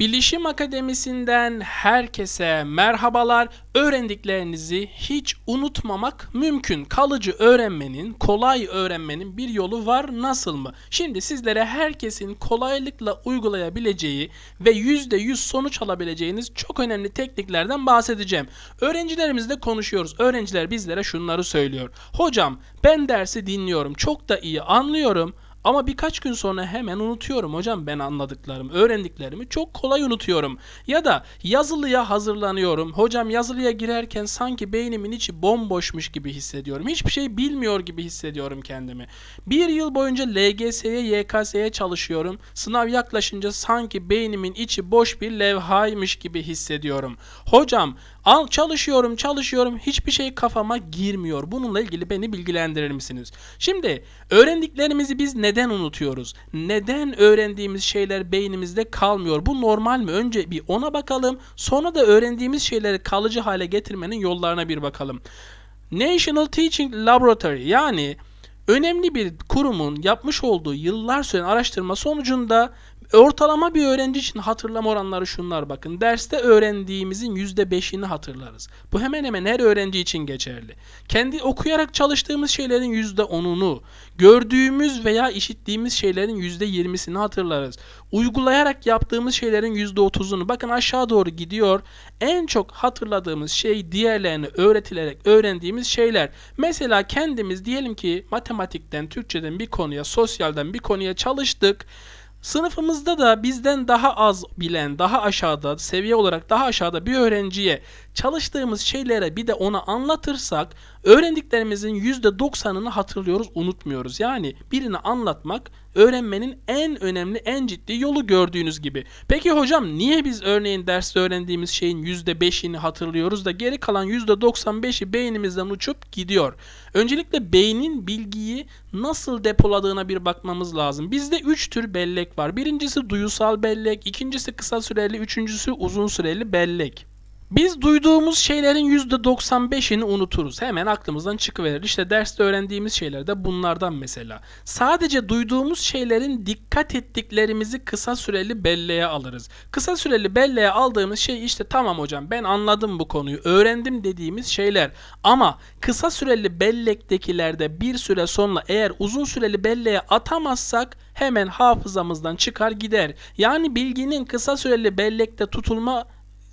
Bilişim Akademisi'nden herkese merhabalar. Öğrendiklerinizi hiç unutmamak mümkün. Kalıcı öğrenmenin, kolay öğrenmenin bir yolu var nasıl mı? Şimdi sizlere herkesin kolaylıkla uygulayabileceği ve %100 sonuç alabileceğiniz çok önemli tekniklerden bahsedeceğim. Öğrencilerimizle konuşuyoruz. Öğrenciler bizlere şunları söylüyor. Hocam ben dersi dinliyorum. Çok da iyi anlıyorum. Ama birkaç gün sonra hemen unutuyorum hocam ben anladıklarımı, öğrendiklerimi çok kolay unutuyorum. Ya da yazılıya hazırlanıyorum. Hocam yazılıya girerken sanki beynimin içi bomboşmuş gibi hissediyorum. Hiçbir şey bilmiyor gibi hissediyorum kendimi. Bir yıl boyunca LGS'ye, YKS'ye çalışıyorum. Sınav yaklaşınca sanki beynimin içi boş bir levhaymış gibi hissediyorum. Hocam Al çalışıyorum çalışıyorum hiçbir şey kafama girmiyor. Bununla ilgili beni bilgilendirir misiniz? Şimdi öğrendiklerimizi biz neden unutuyoruz? Neden öğrendiğimiz şeyler beynimizde kalmıyor? Bu normal mi? Önce bir ona bakalım. Sonra da öğrendiğimiz şeyleri kalıcı hale getirmenin yollarına bir bakalım. National Teaching Laboratory yani önemli bir kurumun yapmış olduğu yıllar süren araştırma sonucunda Ortalama bir öğrenci için hatırlama oranları şunlar bakın. Derste öğrendiğimizin %5'ini hatırlarız. Bu hemen hemen her öğrenci için geçerli. Kendi okuyarak çalıştığımız şeylerin %10'unu, gördüğümüz veya işittiğimiz şeylerin %20'sini hatırlarız. Uygulayarak yaptığımız şeylerin %30'unu bakın aşağı doğru gidiyor. En çok hatırladığımız şey diğerlerini öğretilerek öğrendiğimiz şeyler. Mesela kendimiz diyelim ki matematikten, Türkçeden bir konuya, sosyalden bir konuya çalıştık. Sınıfımızda da bizden daha az bilen, daha aşağıda, seviye olarak daha aşağıda bir öğrenciye çalıştığımız şeylere bir de ona anlatırsak öğrendiklerimizin %90'ını hatırlıyoruz, unutmuyoruz. Yani birini anlatmak öğrenmenin en önemli, en ciddi yolu gördüğünüz gibi. Peki hocam niye biz örneğin derste öğrendiğimiz şeyin %5'ini hatırlıyoruz da geri kalan %95'i beynimizden uçup gidiyor? Öncelikle beynin bilgiyi nasıl depoladığına bir bakmamız lazım. Bizde 3 tür bellek var. Birincisi duyusal bellek, ikincisi kısa süreli, üçüncüsü uzun süreli bellek. Biz duyduğumuz şeylerin %95'ini unuturuz. Hemen aklımızdan çıkıverir. İşte derste öğrendiğimiz şeyler de bunlardan mesela. Sadece duyduğumuz şeylerin dikkat ettiklerimizi kısa süreli belleğe alırız. Kısa süreli belleğe aldığımız şey işte tamam hocam ben anladım bu konuyu, öğrendim dediğimiz şeyler. Ama kısa süreli bellektekilerde bir süre sonra eğer uzun süreli belleğe atamazsak hemen hafızamızdan çıkar gider. Yani bilginin kısa süreli bellekte tutulma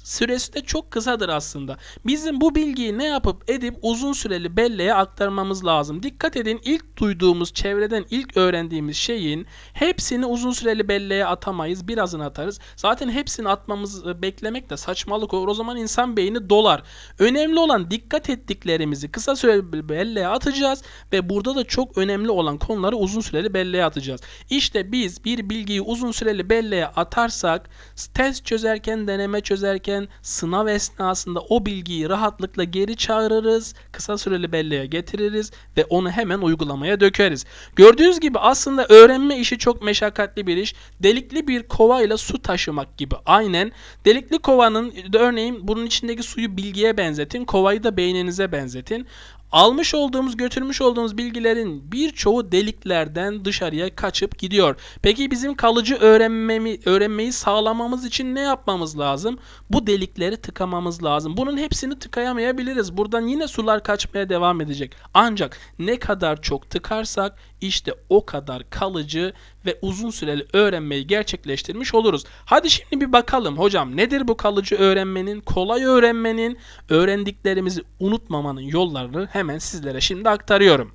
süresi de çok kısadır aslında. Bizim bu bilgiyi ne yapıp edip uzun süreli belleğe aktarmamız lazım. Dikkat edin ilk duyduğumuz çevreden ilk öğrendiğimiz şeyin hepsini uzun süreli belleğe atamayız. Birazını atarız. Zaten hepsini atmamız e, beklemek de saçmalık olur. O zaman insan beyni dolar. Önemli olan dikkat ettiklerimizi kısa süreli belleğe atacağız ve burada da çok önemli olan konuları uzun süreli belleğe atacağız. İşte biz bir bilgiyi uzun süreli belleğe atarsak test çözerken, deneme çözerken yaparken sınav esnasında o bilgiyi rahatlıkla geri çağırırız, kısa süreli belleğe getiririz ve onu hemen uygulamaya dökeriz. Gördüğünüz gibi aslında öğrenme işi çok meşakkatli bir iş. Delikli bir kovayla su taşımak gibi. Aynen delikli kovanın örneğin bunun içindeki suyu bilgiye benzetin, kovayı da beyninize benzetin. Almış olduğumuz, götürmüş olduğumuz bilgilerin birçoğu deliklerden dışarıya kaçıp gidiyor. Peki bizim kalıcı öğrenmemi, öğrenmeyi sağlamamız için ne yapmamız lazım? Bu delikleri tıkamamız lazım. Bunun hepsini tıkayamayabiliriz. Buradan yine sular kaçmaya devam edecek. Ancak ne kadar çok tıkarsak işte o kadar kalıcı ve uzun süreli öğrenmeyi gerçekleştirmiş oluruz. Hadi şimdi bir bakalım hocam nedir bu kalıcı öğrenmenin, kolay öğrenmenin, öğrendiklerimizi unutmamanın yollarını hemen sizlere şimdi aktarıyorum.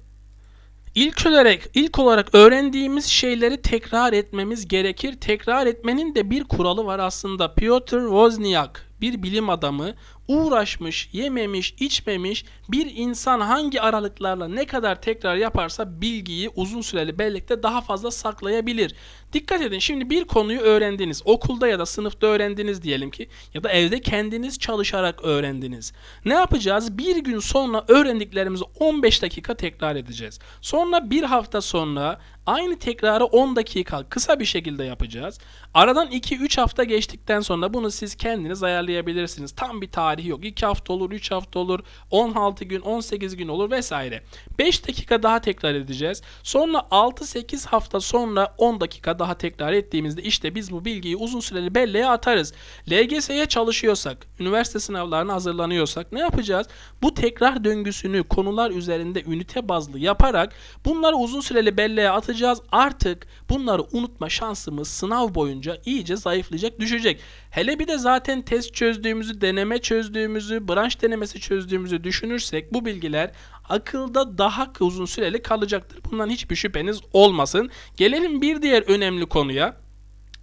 İlk olarak ilk olarak öğrendiğimiz şeyleri tekrar etmemiz gerekir. Tekrar etmenin de bir kuralı var aslında. Piotr Wozniak bir bilim adamı uğraşmış, yememiş, içmemiş bir insan hangi aralıklarla ne kadar tekrar yaparsa bilgiyi uzun süreli bellekte daha fazla saklayabilir. Dikkat edin şimdi bir konuyu öğrendiniz. Okulda ya da sınıfta öğrendiniz diyelim ki ya da evde kendiniz çalışarak öğrendiniz. Ne yapacağız? Bir gün sonra öğrendiklerimizi 15 dakika tekrar edeceğiz. Sonra bir hafta sonra aynı tekrarı 10 dakika kısa bir şekilde yapacağız. Aradan 2-3 hafta geçtikten sonra bunu siz kendiniz ayarlayabilirsiniz. Tam bir tarih tarihi yok. 2 hafta olur, 3 hafta olur, 16 gün, 18 gün olur vesaire. 5 dakika daha tekrar edeceğiz. Sonra 6-8 hafta sonra 10 dakika daha tekrar ettiğimizde işte biz bu bilgiyi uzun süreli belleğe atarız. LGS'ye çalışıyorsak, üniversite sınavlarına hazırlanıyorsak ne yapacağız? Bu tekrar döngüsünü konular üzerinde ünite bazlı yaparak bunları uzun süreli belleğe atacağız. Artık bunları unutma şansımız sınav boyunca iyice zayıflayacak, düşecek. Hele bir de zaten test çözdüğümüzü, deneme çözdüğümüzü, branş denemesi çözdüğümüzü düşünürsek bu bilgiler akılda daha uzun süreli kalacaktır. Bundan hiçbir şüpheniz olmasın. Gelelim bir diğer önemli konuya.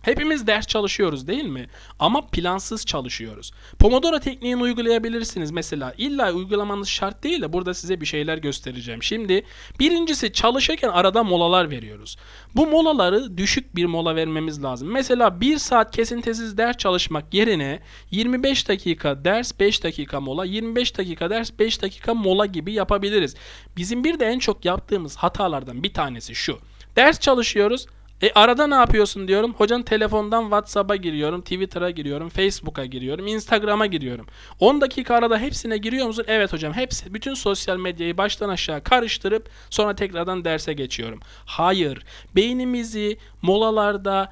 Hepimiz ders çalışıyoruz değil mi? Ama plansız çalışıyoruz. Pomodoro tekniğini uygulayabilirsiniz mesela. İlla uygulamanız şart değil de burada size bir şeyler göstereceğim. Şimdi birincisi çalışırken arada molalar veriyoruz. Bu molaları düşük bir mola vermemiz lazım. Mesela 1 saat kesintisiz ders çalışmak yerine 25 dakika ders 5 dakika mola, 25 dakika ders 5 dakika mola gibi yapabiliriz. Bizim bir de en çok yaptığımız hatalardan bir tanesi şu. Ders çalışıyoruz. E arada ne yapıyorsun diyorum. Hocanın telefondan WhatsApp'a giriyorum, Twitter'a giriyorum, Facebook'a giriyorum, Instagram'a giriyorum. 10 dakika arada hepsine giriyor musun? Evet hocam. Hepsi bütün sosyal medyayı baştan aşağı karıştırıp sonra tekrardan derse geçiyorum. Hayır. Beynimizi molalarda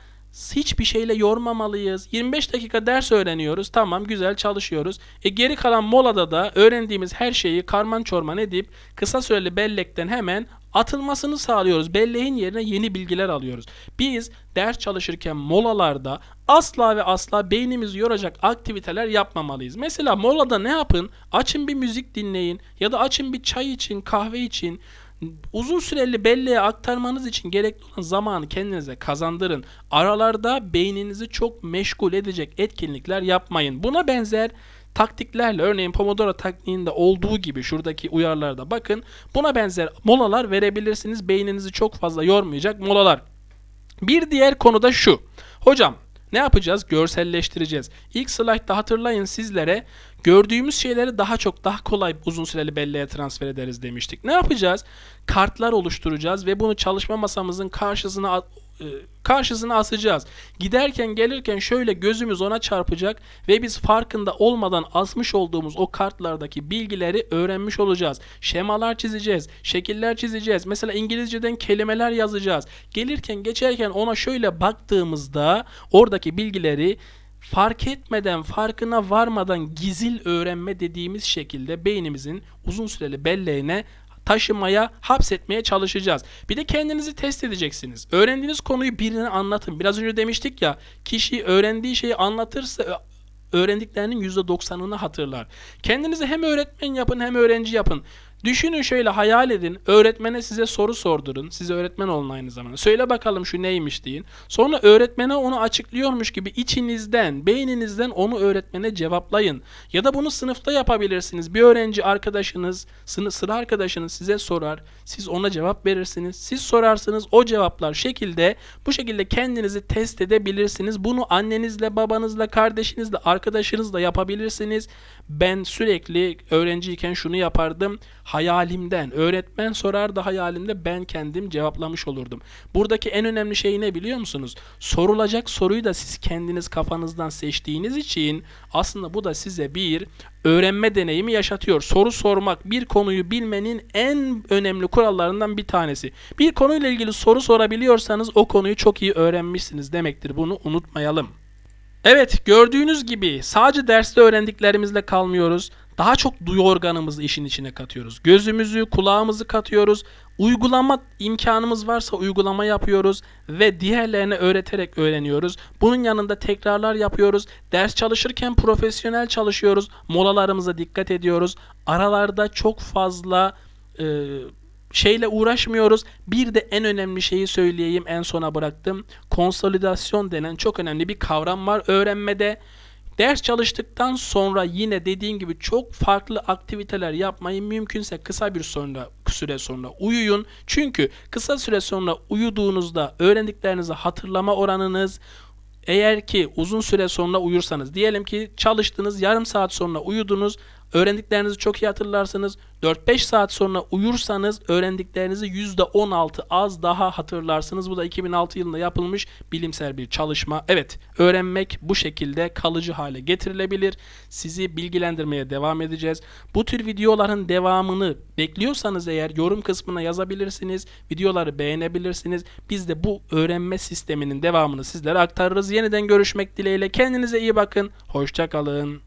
hiçbir şeyle yormamalıyız. 25 dakika ders öğreniyoruz. Tamam güzel çalışıyoruz. E geri kalan molada da öğrendiğimiz her şeyi karman çorman edip kısa süreli bellekten hemen atılmasını sağlıyoruz. Belleğin yerine yeni bilgiler alıyoruz. Biz ders çalışırken molalarda asla ve asla beynimizi yoracak aktiviteler yapmamalıyız. Mesela molada ne yapın? Açın bir müzik dinleyin ya da açın bir çay için, kahve için uzun süreli belleğe aktarmanız için gerekli olan zamanı kendinize kazandırın. Aralarda beyninizi çok meşgul edecek etkinlikler yapmayın. Buna benzer taktiklerle örneğin Pomodoro taktiğinde olduğu gibi şuradaki uyarılarda bakın buna benzer molalar verebilirsiniz. Beyninizi çok fazla yormayacak molalar. Bir diğer konu da şu. Hocam ne yapacağız? Görselleştireceğiz. İlk slaytta hatırlayın sizlere gördüğümüz şeyleri daha çok daha kolay uzun süreli belleğe transfer ederiz demiştik. Ne yapacağız? Kartlar oluşturacağız ve bunu çalışma masamızın karşısına karşısına asacağız. Giderken gelirken şöyle gözümüz ona çarpacak ve biz farkında olmadan asmış olduğumuz o kartlardaki bilgileri öğrenmiş olacağız. Şemalar çizeceğiz, şekiller çizeceğiz. Mesela İngilizceden kelimeler yazacağız. Gelirken geçerken ona şöyle baktığımızda oradaki bilgileri fark etmeden, farkına varmadan gizil öğrenme dediğimiz şekilde beynimizin uzun süreli belleğine taşımaya, hapsetmeye çalışacağız. Bir de kendinizi test edeceksiniz. Öğrendiğiniz konuyu birine anlatın. Biraz önce demiştik ya, kişi öğrendiği şeyi anlatırsa öğrendiklerinin %90'ını hatırlar. Kendinizi hem öğretmen yapın hem öğrenci yapın. Düşünün şöyle hayal edin. Öğretmene size soru sordurun. Size öğretmen olun aynı zamanda. Söyle bakalım şu neymiş deyin. Sonra öğretmene onu açıklıyormuş gibi içinizden, beyninizden onu öğretmene cevaplayın. Ya da bunu sınıfta yapabilirsiniz. Bir öğrenci arkadaşınız, sıra arkadaşınız size sorar. Siz ona cevap verirsiniz. Siz sorarsınız o cevaplar şekilde bu şekilde kendinizi test edebilirsiniz. Bunu annenizle, babanızla, kardeşinizle, arkadaşınızla yapabilirsiniz. Ben sürekli öğrenciyken şunu yapardım hayalimden. Öğretmen sorar da hayalimde ben kendim cevaplamış olurdum. Buradaki en önemli şey ne biliyor musunuz? Sorulacak soruyu da siz kendiniz kafanızdan seçtiğiniz için aslında bu da size bir öğrenme deneyimi yaşatıyor. Soru sormak bir konuyu bilmenin en önemli kurallarından bir tanesi. Bir konuyla ilgili soru sorabiliyorsanız o konuyu çok iyi öğrenmişsiniz demektir. Bunu unutmayalım. Evet gördüğünüz gibi sadece derste öğrendiklerimizle kalmıyoruz. Daha çok duyu organımızı işin içine katıyoruz. Gözümüzü, kulağımızı katıyoruz. Uygulama imkanımız varsa uygulama yapıyoruz ve diğerlerine öğreterek öğreniyoruz. Bunun yanında tekrarlar yapıyoruz. Ders çalışırken profesyonel çalışıyoruz. Molalarımıza dikkat ediyoruz. Aralarda çok fazla e, şeyle uğraşmıyoruz. Bir de en önemli şeyi söyleyeyim en sona bıraktım. Konsolidasyon denen çok önemli bir kavram var öğrenmede. Ders çalıştıktan sonra yine dediğim gibi çok farklı aktiviteler yapmayı mümkünse kısa bir sonra süre sonra uyuyun. Çünkü kısa süre sonra uyuduğunuzda öğrendiklerinizi hatırlama oranınız eğer ki uzun süre sonra uyursanız diyelim ki çalıştınız yarım saat sonra uyudunuz öğrendiklerinizi çok iyi hatırlarsınız. 4-5 saat sonra uyursanız öğrendiklerinizi %16 az daha hatırlarsınız. Bu da 2006 yılında yapılmış bilimsel bir çalışma. Evet, öğrenmek bu şekilde kalıcı hale getirilebilir. Sizi bilgilendirmeye devam edeceğiz. Bu tür videoların devamını bekliyorsanız eğer yorum kısmına yazabilirsiniz. Videoları beğenebilirsiniz. Biz de bu öğrenme sisteminin devamını sizlere aktarırız. Yeniden görüşmek dileğiyle. Kendinize iyi bakın. Hoşça kalın.